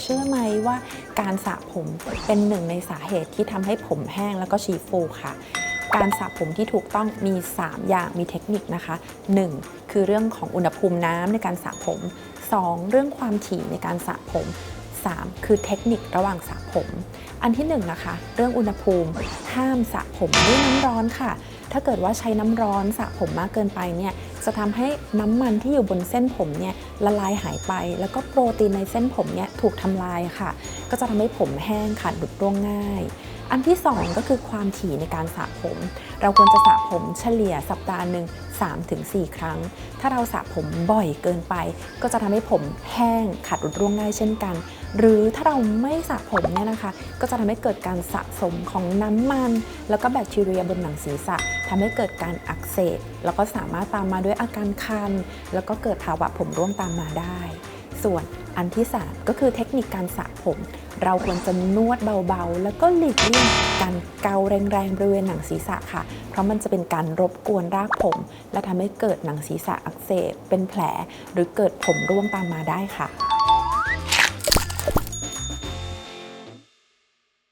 เชื่อไหมว่าการสระผมเป็นหนึ่งในสาเหตุที่ทำให้ผมแห้งแล้วก็ชีฟูค่ะ การสระผมที่ถูกต้องมี 3 อย่างมีเทคนิคนะคะ 1. คือเรื่องของอุณหภูมิน้ำในการสระผม 2. เรื่องความถี่ในการสระผม 3. คือเทคนิคระหว่างสระผม อันที่1นงนะคะ เรื่องอุณหภูมิห้ามสระผมด้วยน้ำร้อนค่ะ ถ้าเกิดว่าใช้น้ำร้อนสระผมมากเกินไปเนี่ยจะทำให้น้ำมันที่อยู่บนเส้นผมเนี่ยละลายหายไป แล้วก็โปรตีนในเส้นผมเนี่ยถูกทำลายค่ะ ก็จะทำให้ผมแห้งขาดหลุดร่วงง่าย อันที่ 2 ก็คือความถี่ในการสระผม เราควรจะสระผมเฉลี่ยสัปดาห์หนึ่ง3-4 ครั้ง ถ้าเราสระผมบ่อยเกินไป ก็จะทำให้ผมแห้งขาดหลุดร่วงง่ายเช่นกัน หรือถ้าเราไม่สระผมเนี่ยนะคะ ก็จะทำให้เกิดการสะสมของน้ำมัน แล้วก็แบคทีเรียบนหนังศีรษะทำให้เกิดการอักเสบแล้วก็สามารถตามมาด้วยอาการคัน แล้วก็เกิดภาวะผมร่วงตามมาได้ ส่วนอันที่3ก็คือเทคนิคการสระผม เราควรจะนวดเบาๆ แล้วก็หลีกเลี่ยงการเกาแรงๆบริเวณหนังศีรษะค่ะ เพราะมันจะเป็นการรบกวนรากผม และทำให้เกิดหนังศีรษะอักเสบเป็นแผล หรือเกิดผมร่วงตามมาได้ค่ะ